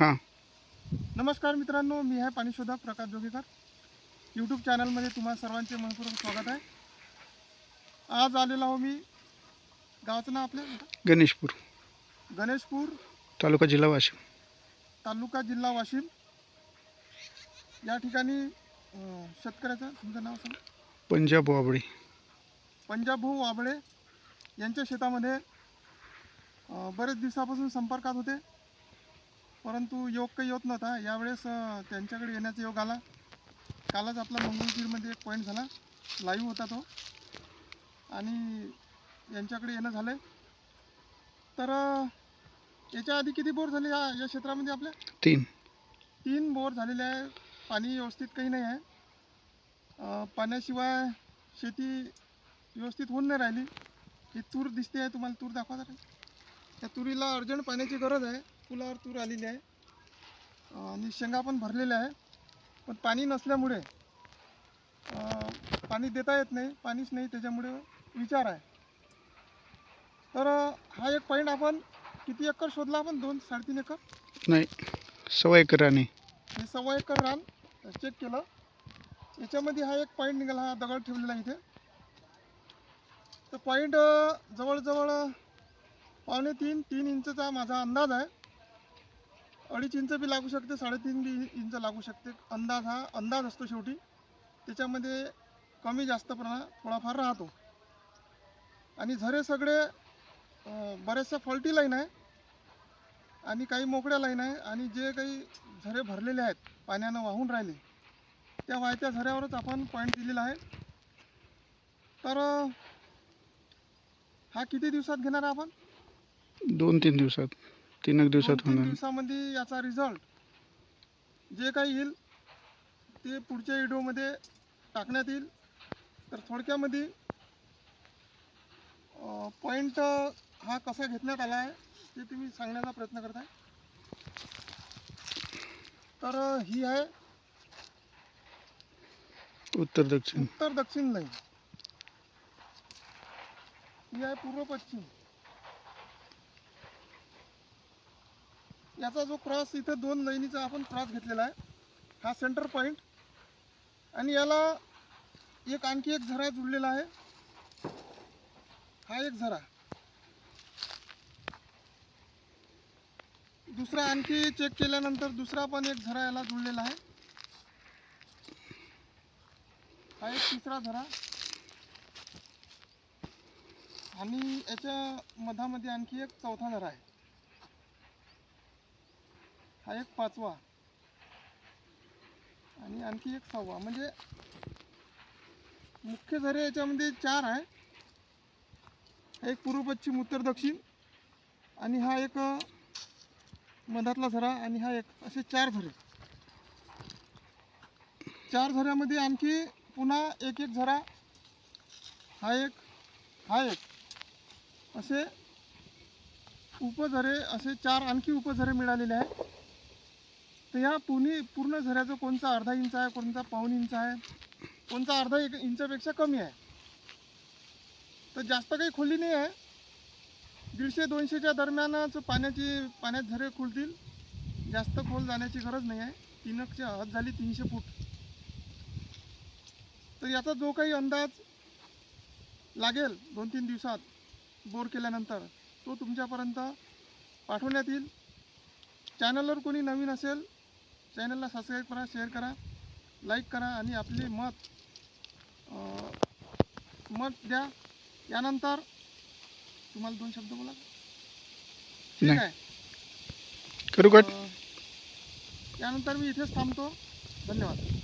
हां. नमस्कार मित्रांनो मी आहे पाणीशोधक प्रकाश जोगेकर. यूट्यूब चॅनलमध्ये तुम्हा सर्वांचे मनपूर्वक स्वागत आहे. आज आलेलो आहो मी. गावाचं नाव आपलं? गणेशपूर. गणेशपूर. तालुका जिल्हा वाशिम. तालुका जिल्हा वाशिम. या ठिकाणी अं, शेतकऱ्याचं तुमचं नाव सांग. पंजाब वाबळे. पंजाब भाऊ वाबळे यांच्या शेतामध्ये अं, बरेच दिवसापासून संपर्कात होते. परंतु योग काही होत नव्हता. यावेळेस त्यांच्याकडे येण्याचा योग आला. कालच आपला मंगळूरमध्ये एक पॉईंट झाला. लाईव्ह होता तो. आणि यांच्याकडे येणं झालं तर याच्या आधी किती बोर झाले या या क्षेत्रामध्ये आपल्या? तीन. तीन बोर झालेले आहे. पाणी व्यवस्थित काही नाही आहे. पाण्याशिवाय शेती व्यवस्थित होऊन नाही राहिली. ही तूर दिसते आहे तुम्हाला. तूर दाखवा जरा. त्या तुरीला अर्जंट पाण्याची गरज आहे. पुलावर तूर आलेली आहे. आणि शेंगा पण भरलेल्या आहे. पण पाणी नसल्यामुळे पाणी देता येत नाही पाणीच नाही त्याच्यामुळे विचार आहे. तर हा एक पॉईंट आपण किती एकर शोधला आपण? दोन साडेतीन एकर? नाही सव्वा एकराने हे सव्वा एकर रान चेक केलं. याच्यामध्ये हा एक पॉईंट निघाला हा दगड ठेवलेला इथे. तर पॉईंट जवळजवळ पावणे तीन तीन इंचचा माझा अंदाज आहे. अडीच इंच बी लागू शकते साडेतीन बी इंच लागू शकते. अंदाज हा अंदाज असतो शेवटी. त्याच्यामध्ये कमी जास्त प्रमाणात थोडाफार राहतो. आणि झरे सगळे बऱ्याचशा फॉल्टी लाईन आहे. आणि काही मोकळ्या लाईन आहे. आणि जे काही झरे भरलेले आहेत पाण्यानं वाहून राहिले त्या वाहत्या झऱ्यावरच आपण पॉईंट दिलेला आहे. तर हा किती दिवसात घेणार आपण? दोन तीन दिवसात. तीन एक दिवसात दोन तीन होणार. दिवसामध्ये याचा रिझल्ट जे काही येईल ते पुढच्या व्हिडिओमध्ये टाकण्यात येईल. तर थोडक्यामध्ये पॉईंट हा कसा घेतण्यात आला आहे ते तुम्ही सांगण्याचा प्रयत्न करताय. तर ही आहे उत्तर दक्षिण. उत्तर दक्षिण लाईन ही आहे पूर्व पश्चिम. याचा जो क्रॉस इथं दोन लाईनीचा आपण क्रॉस घेतलेला आहे हा सेंटर पॉईंट आणि याला एक आणखी एक झरा जुळलेला आहे. हा एक झरा. दुसरा आणखी चेक केल्यानंतर दुसरा पण एक झरा याला जुळलेला आहे. हा एक तिसरा झरा. आणि याच्या मधामध्ये आणखी एक चौथा झरा आहे. हा एक पाचवा. आणि आणखी एक सहावा. म्हणजे मुख्य झरे याच्यामध्ये चार आहे. एक पूर्व पश्चिम उत्तर दक्षिण आणि हा एक मधातला झरा आणि हा एक. असे चार झरे. चार झऱ्यामध्ये आणखी पुन्हा एक एक झरा. हा एक हा एक. असे उपझरे असे चार आणखी उपझरे मिळालेले आहेत. तर ह्या पुणे पूर्ण झऱ्याचं कोणचा अर्धा इंच आहे कोणचा पाऊण इंच आहे? कोणचा अर्धा एक इंचापेक्षा कमी आहे? तर जास्त काही खोली नाही आहे. दीडशे दोनशेच्या दरम्यानच पाण्याची पाण्यात झरे खुलतील. जास्त खोल जाण्याची गरज नाही आहे. तीनकची हद झाली तीनशे फूट. तर याचा जो काही अंदाज लागेल दोन तीन दिवसात बोर केल्यानंतर तो तुमच्यापर्यंत पाठवण्यात येईल. चॅनलवर कोणी नवीन असेल चॅनलला सबस्क्राईब करा शेअर करा लाईक करा आणि आपले मत मत द्या. यानंतर तुम्हाला दोन शब्द बोला. ठीक. आहे. करू कट. यानंतर मी इथेच थांबतो. धन्यवाद.